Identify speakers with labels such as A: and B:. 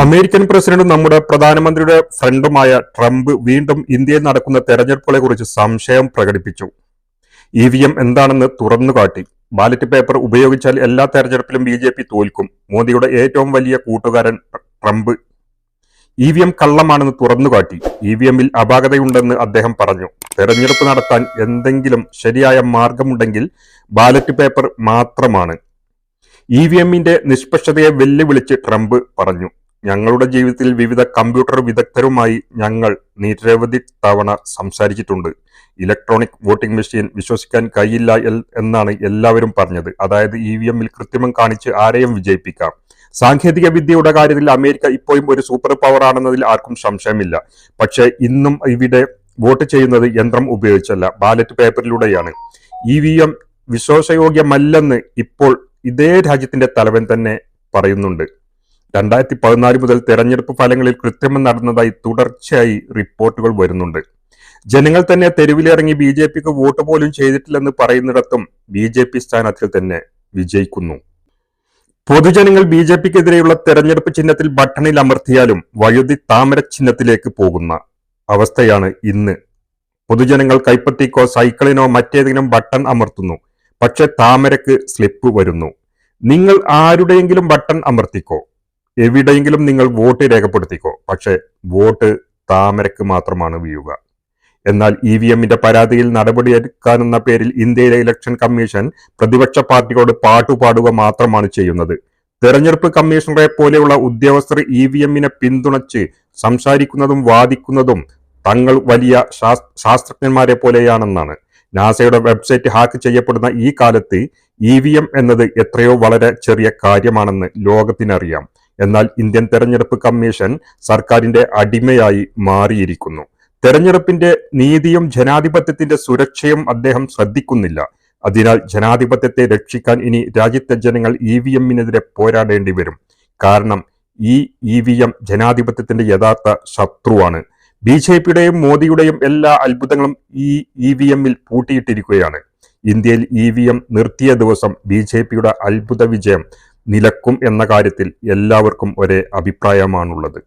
A: American പ്രസിഡന്റും നമ്മുടെ പ്രധാനമന്ത്രിയുടെ ഫ്രണ്ടുമായ ട്രംപ് വീണ്ടും ഇന്ത്യയിൽ നടക്കുന്ന തെരഞ്ഞെടുപ്പുകളെ കുറിച്ച് സംശയം പ്രകടിപ്പിച്ചു. ഇ വി എം എന്താണെന്ന് തുറന്നു കാട്ടി ബാലറ്റ് പേപ്പർ ഉപയോഗിച്ചാൽ എല്ലാ തെരഞ്ഞെടുപ്പിലും ബി ജെ പി തോൽക്കും. മോദിയുടെ ഏറ്റവും വലിയ കൂട്ടുകാരൻ ട്രംപ്. ഇ വി എം കള്ളമാണെന്ന് തുറന്നു കാട്ടി ഇ വി എമ്മിൽ അപാകതയുണ്ടെന്ന് അദ്ദേഹം പറഞ്ഞു. തെരഞ്ഞെടുപ്പ് നടത്താൻ എന്തെങ്കിലും ശരിയായ മാർഗമുണ്ടെങ്കിൽ ബാലറ്റ് പേപ്പർ മാത്രമാണ്. ഇ വി എമ്മിന്റെ നിഷ്പക്ഷതയെ വെല്ലുവിളിച്ച് ട്രംപ് പറഞ്ഞു. ഞങ്ങളുടെ ജീവിതത്തിൽ വിവിധ കമ്പ്യൂട്ടർ വിദഗ്ധരുമായി ഞങ്ങൾ നിരവധി തവണ സംസാരിച്ചിട്ടുണ്ട്. ഇലക്ട്രോണിക് വോട്ടിംഗ് മെഷീൻ വിശ്വസിക്കാൻ കഴിയില്ല എന്നാണ് എല്ലാവരും പറഞ്ഞത്. അതായത് ഇ വി എമ്മിൽ കൃത്രിമം കാണിച്ച് ആരെയും വിജയിപ്പിക്കാം. സാങ്കേതിക വിദ്യയുടെ കാര്യത്തിൽ അമേരിക്ക ഇപ്പോഴും ഒരു സൂപ്പർ പവർ ആണെന്നതിൽ ആർക്കും സംശയമില്ല. പക്ഷേ ഇന്നും ഇവിടെ വോട്ട് ചെയ്യുന്നത് യന്ത്രം ഉപയോഗിച്ചല്ല ബാലറ്റ് പേപ്പറിലൂടെയാണ്. ഇ വി എം വിശ്വാസയോഗ്യമല്ലെന്ന് ഇപ്പോൾ ഇതേ രാജ്യത്തിന്റെ തലവൻ തന്നെ പറയുന്നുണ്ട്. രണ്ടായിരത്തി പതിനാല് മുതൽ തെരഞ്ഞെടുപ്പ് ഫലങ്ങളിൽ കൃത്രിമം നടന്നതായി തുടർച്ചയായി റിപ്പോർട്ടുകൾ വരുന്നുണ്ട്. ജനങ്ങൾ തന്നെ തെരുവിലിറങ്ങി ബി ജെ പിക്ക് വോട്ട് പോലും ചെയ്തിട്ടില്ലെന്ന് പറയുന്നിടത്തും ബി ജെ പി സ്ഥാനാർത്ഥികൾ തന്നെ വിജയിക്കുന്നു. പൊതുജനങ്ങൾ ബി ജെ പിക്കെതിരെയുള്ള തെരഞ്ഞെടുപ്പ് ചിഹ്നത്തിൽ ബട്ടണിൽ അമർത്തിയാലും വഴുതി താമര ചിഹ്നത്തിലേക്ക് പോകുന്ന അവസ്ഥയാണ് ഇന്ന്. പൊതുജനങ്ങൾ കൈപ്പത്തിക്കോ സൈക്കിളിനോ മറ്റേതെങ്കിലും ബട്ടൺ അമർത്തുന്നു. പക്ഷെ താമരക്ക് സ്ലിപ്പ് വരുന്നു. നിങ്ങൾ ആരുടെയെങ്കിലും ബട്ടൺ അമർത്തിക്കോ? എവിടെയെങ്കിലും നിങ്ങൾ വോട്ട് രേഖപ്പെടുത്തിക്കോ. പക്ഷെ വോട്ട് താമരക്ക് മാത്രമാണ് വീഴുക. എന്നാൽ ഇ വി എമ്മിന്റെ പരാതിയിൽ നടപടിയെടുക്കാനെന്ന പേരിൽ ഇന്ത്യയിലെ ഇലക്ഷൻ കമ്മീഷൻ പ്രതിപക്ഷ പാർട്ടികളോട് പാട്ടുപാടുക മാത്രമാണ് ചെയ്യുന്നത്. തെരഞ്ഞെടുപ്പ് കമ്മീഷണറെ പോലെയുള്ള ഉദ്യോഗസ്ഥർ ഇ വി എമ്മിനെ പിന്തുണച്ച് സംസാരിക്കുന്നതും വാദിക്കുന്നതും തങ്ങൾ വലിയ ശാസ്- ശാസ്ത്രജ്ഞന്മാരെ പോലെയാണെന്നാണ്. നാസയുടെ വെബ്സൈറ്റ് ഹാക്ക് ചെയ്യപ്പെടുന്ന ഈ കാലത്ത് ഇ വി എം എന്നത് എത്രയോ വളരെ ചെറിയ കാര്യമാണെന്ന് ലോകത്തിനറിയാം. എന്നാൽ ഇന്ത്യൻ തെരഞ്ഞെടുപ്പ് കമ്മീഷൻ സർക്കാരിന്റെ അടിമയായി മാറിയിരിക്കുന്നു. തെരഞ്ഞെടുപ്പിന്റെ നീതിയും ജനാധിപത്യത്തിന്റെ സുരക്ഷയും അദ്ദേഹം ശ്രദ്ധിക്കുന്നില്ല. അതിനാൽ ജനാധിപത്യത്തെ രക്ഷിക്കാൻ ഇനി രാജ്യത്തെ ജനങ്ങൾ ഇ വി എമ്മിനെതിരെ പോരാടേണ്ടി വരും. കാരണം ഈ ഇ വി എം ജനാധിപത്യത്തിന്റെ യഥാർത്ഥ ശത്രുവാണ്. ബി ജെ പിയുടെയും മോദിയുടെയും എല്ലാ അത്ഭുതങ്ങളും ഈ ഇ വി എമ്മിൽ പൂട്ടിയിട്ടിരിക്കുകയാണ്. ഇന്ത്യയിൽ ഇ വി എം നിർത്തിയ ദിവസം ബി ജെ പിയുടെ അത്ഭുത വിജയം നിലക്കും എന്ന കാര്യത്തിൽ എല്ലാവർക്കും ഒരേ അഭിപ്രായമാണുള്ളത്.